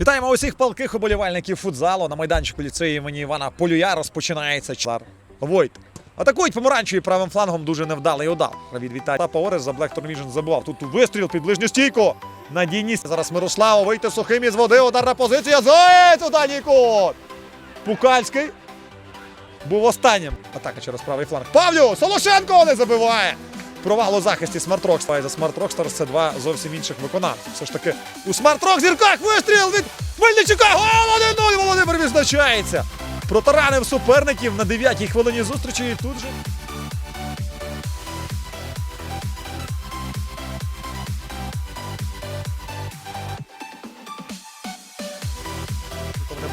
Вітаємо усіх палких уболівальників футзалу. На майданчику ліцею імені Івана Полюя розпочинається чар. Войт. Атакують помаранчеві правим флангом дуже невдалий удар. Від Віталія Та Паорес за Black Vision забував. Тут вистріл під ближню стійку. Надійність. Зараз Мирослава вийти сухим із води. Ударна позиція. Заєць у дальній кут. Пукальський. Був останнім. Атака через правий фланг. Павлю! Солошенко не забиває! Провал захисті Смарт Рокстар. За Смарт Рокстарс це два зовсім інших виконавців. Все ж таки у Смарт Рок зірках вистріл від Мельничука. Гол 1-0! Володимир відзначається. Протаранив суперників на 9-й хвилині зустрічі і тут же.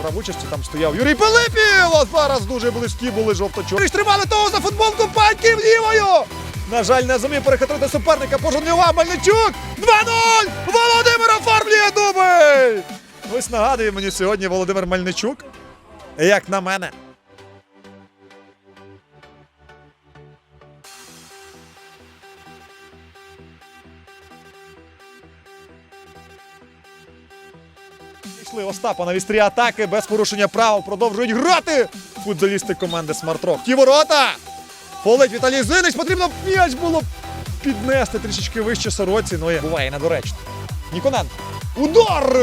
Брав участі, там стояв Юрій Пилипів! А зараз дуже близькі були жовто-чорні. Тримали того за футболку паньків лівою! На жаль, не зумів перехитрити суперника. Пожонював Мельничук! 2-0! Володимир оформлює дубль! Ось нагадує мені сьогодні Володимир Мельничук. Як на мене. Пішли Остапа на вістрі атаки без порушення правил. Продовжують грати футболісти команди Смартрок. Ті ворота! Полить Віталій Зинич. Потрібно м'яч було піднести трішечки вище сороці. Ну і буває недоречно. Ніконенко. Удар!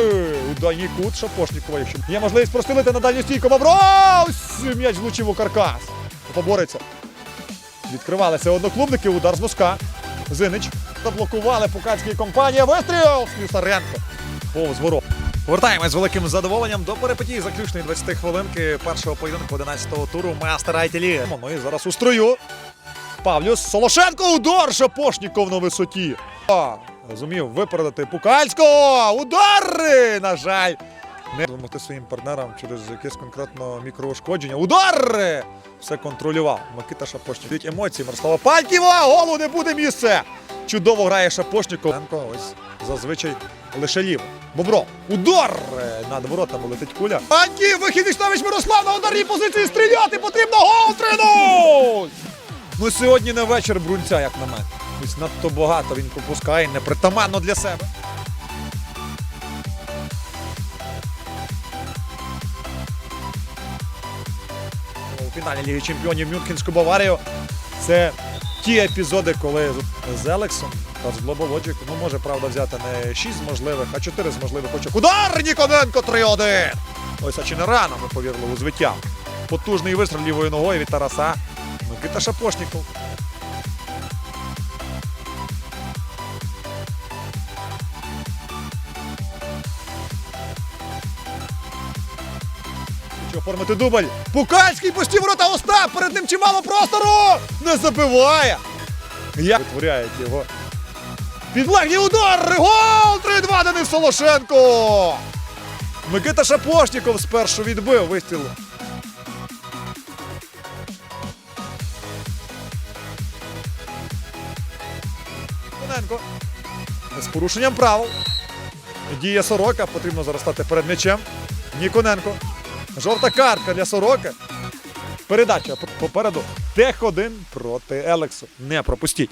У дальній кут Шапошнікова. Якщо є можливість прострілити на дальню стійку. Боброс! М'яч влучив у каркас. Побореться. Відкривалися одноклубники. Удар з носка. Зинич. Заблокували Пукацький компанія. Вистріл! Слюсаренко. Повз ворот. Повертаємось з великим задоволенням до перепитії заключної 20 хвилинки першого поєдинку 11-го туру Мастер Айтелі. Ну і зараз у строю. Павлюс Солошенко. Удар Шапошніков на висоті. Зумів випередити Пукальського. Удари! На жаль. Не допомогти своїм партнерам через якесь конкретно мікроушкодження. Удар! Все контролював. Микита Шапошніков. Від емоції Мирослава Паньківа. Голу не буде місце. Чудово грає Шапошніков. Ось зазвичай лише ліво. Бобро. Удар! Е, Над воротами летить куля. Паньків! Вихід Вічнович Мирослав на ударній позиції стріляти! Потрібно гол 3-0! Ну сьогодні не вечір брунця, як на мене. Ось надто багато він пропускає, непритаманно для себе. У фіналі Ліги Чемпіонів Мюнхенську Баварію. Це ті епізоди, коли з Елексом та з Глобоводжик, ну може правда взяти не 6 з можливих, а 4 з можливих очок. Удар Ніконенко 3-1! Ось а чи не рано ми повірили у звиття. Потужний вистріл лівою ногою від Тараса. Микита Шапошніков. Хочу оформити дубль. Пукальський пусті ворота Остап. Перед ним чимало простору. Не забиває. Як витворяють його. Підлегні удар! Гол! 3-2 Денис Солошенко! Микита Шапошніков спершу відбив вистріл. З порушенням правил. Діє сорока, потрібно зараз стати перед м'ячем. Ніконенко. Жовта картка для сороки. Передача попереду. Тех 1 проти Елексу. Не пропустіть.